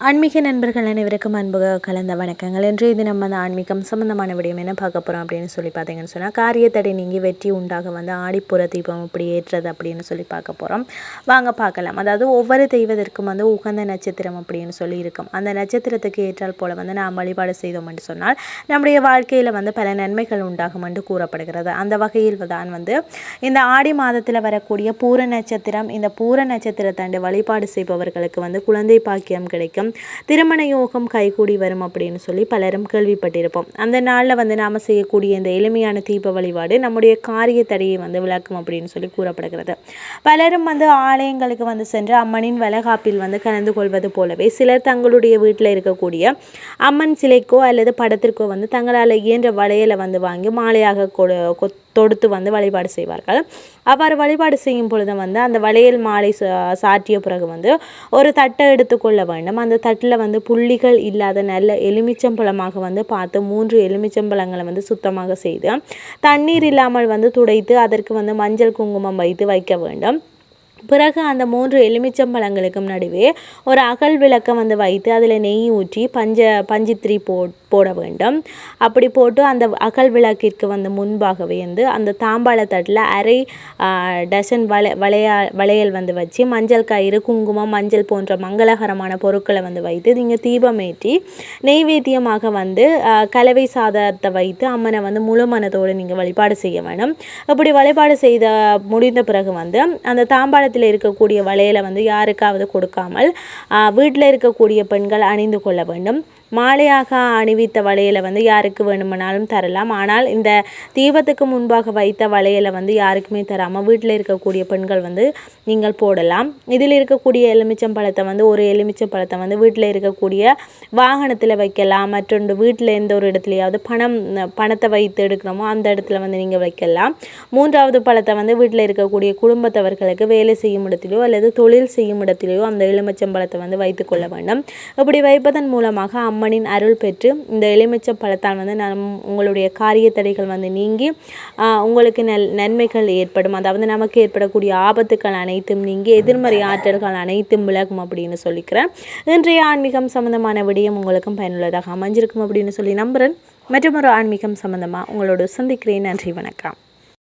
ஆன்மீக நண்பர்கள் அனைவருக்கும் அன்பு கலந்த வணக்கங்கள். என்று இது நம்ம அந்த ஆன்மீகம் சம்பந்தமான விடயம் என்ன பார்க்க போகிறோம் அப்படின்னு சொல்லி பார்த்தீங்கன்னு சொன்னால் காரியத்தடை நீங்கி வெற்றி உண்டாக வந்து ஆடிப்புற தீபம் இப்படி ஏற்றது அப்படின்னு சொல்லி பார்க்க போகிறோம் வாங்க பார்க்கலாம். அதாவது ஒவ்வொரு தெய்வத்திற்கும் வந்து உகந்த நட்சத்திரம் அப்படின்னு சொல்லி இருக்கும். அந்த நட்சத்திரத்துக்கு ஏற்றால் போல வந்து நாம் வழிபாடு செய்தோம் என்று சொன்னால் நம்முடைய வாழ்க்கையில் வந்து பல நன்மைகள் உண்டாகும் என்று கூறப்படுகிறது. அந்த வகையில் தான் வந்து இந்த ஆடி மாதத்தில் வரக்கூடிய பூர நட்சத்திரம் இந்த பூர நட்சத்திரத்தாண்டு வழிபாடு செய்பவர்களுக்கு வந்து குழந்தை பாக்கியம் கிடைக்கும். திருமண யோகம் கைகூடி வரும் அப்படின்னு சொல்லி பலரும் கேள்விப்பட்டிருப்போம். அந்த நாளில் வந்து நாம் செய்யக்கூடிய இந்த எளிமையான தீப வழிபாடு நம்முடைய காரிய தடையை வந்து விளக்கும் அப்படின்னு சொல்லி கூறப்படுகிறது. பலரும் வந்து ஆலயங்களுக்கு வந்து சென்று அம்மனின் வளகாப்பில் வந்து கலந்து கொள்வது போலவே சிலர் தங்களுடைய வீட்டில் இருக்கக்கூடிய அம்மன் சிலைக்கோ அல்லது படத்திற்கோ வந்து தங்களால் இயன்ற வளையலை வந்து வாங்கி மாலையாக கொடு தொடுத்து வந்து வழிபாடு செய்வார்கள். அவ்வாறு வழிபாடு செய்யும் பொழுது வந்து அந்த வளையல் மாலை சாற்றிய பிறகு வந்து ஒரு தட்டை எடுத்துக்கொள்ள வேண்டும். அந்த தட்டில் வந்து புள்ளிகள் இல்லாத நல்ல எலுமிச்சம்பழமாக வந்து பார்த்து மூன்று எலுமிச்சம்பழங்களை வந்து சுத்தமாக செய்து தண்ணீர் இல்லாமல் வந்து துடைத்து அதற்கு வந்து மஞ்சள் குங்குமம் வைத்து வைக்க வேண்டும். பிறகு அந்த மூன்று எலுமிச்சம்பழங்களுக்கும் நடுவே ஒரு அகல் விளக்கை வந்து வைத்து அதில் நெய் ஊற்றி பஞ்ச பஞ்சித்திரி போ போட வேண்டும். அப்படி போட்டு அந்த அகல் விளக்கிற்கு வந்து முன்பாகவே வந்து அந்த தாம்பாளத்தட்டில் அரை டசன் வளை வளையா வளையல் வந்து வச்சு மஞ்சள் கயிறு குங்குமம் மஞ்சள் போன்ற மங்களகரமான பொருட்களை வந்து வைத்து நீங்கள் தீபம் ஏற்றி நெய்வேத்தியமாக வந்து கலவை சாதத்தை வைத்து அம்மனை வந்து முழு மனதோடு நீங்கள் வழிபாடு செய்ய வேண்டும். அப்படி வழிபாடு செய்த முடிந்த பிறகு வந்து அந்த தாம்பாளத்தில் இருக்கக்கூடிய வளையலை வந்து யாருக்காவது கொடுக்காமல் வீட்டில் இருக்கக்கூடிய பெண்கள் அணிந்து கொள்ள வேண்டும். மாலையாக அணிவித்த வளையலை வந்து யாருக்கு வேணுமானாலும் தரலாம். ஆனால் இந்த தீபத்துக்கு முன்பாக வைத்த வளையலை வந்து யாருக்குமே தராமல் வீட்டில் இருக்கக்கூடிய பெண்கள் வந்து நீங்கள் போடலாம். இதில் இருக்கக்கூடிய எலுமிச்சம் பழத்தை வந்து ஒரு எலுமிச்சம் பழத்தை வந்து வீட்டில் இருக்கக்கூடிய வாகனத்தில் வைக்கலாம். மற்றொன்று வீட்டில் எந்த ஒரு இடத்துலையாவது பணம் பணத்தை வைத்து எடுக்கிறோமோ அந்த இடத்துல வந்து நீங்கள் வைக்கலாம். மூன்றாவது பழத்தை வந்து வீட்டில் இருக்கக்கூடிய குடும்பத்தவர்களுக்கு வேலை செய்யும் இடத்திலோ அல்லது தொழில் செய்யும் இடத்திலேயோ அந்த எலுமிச்சம்பழத்தை வந்து வைத்துக்கொள்ள வேண்டும். இப்படி வைப்பதன் மூலமாக அம்மனின் அருள் பெற்று இந்த எலுமிச்சை பழத்தால் வந்து நம் உங்களுடைய காரிய தடைகள் வந்து நீங்கி உங்களுக்கு நல் நன்மைகள் ஏற்படும். அதாவது நமக்கு ஏற்படக்கூடிய ஆபத்துக்கள் அனைத்தும் நீங்கி எதிர்மறை ஆற்றல்கள் அனைத்தும் விலகும் அப்படின்னு சொல்லிக்கிறேன். இன்றைய ஆன்மீகம் சம்மந்தமான விடயம் உங்களுக்கும் பயனுள்ளதாக அமைஞ்சிருக்கும் அப்படின்னு சொல்லி நம்புகிறேன் மற்றும் ஒரு ஆன்மீகம் சம்மந்தமாக உங்களோட சந்திக்கிறேன். நன்றி வணக்கம்.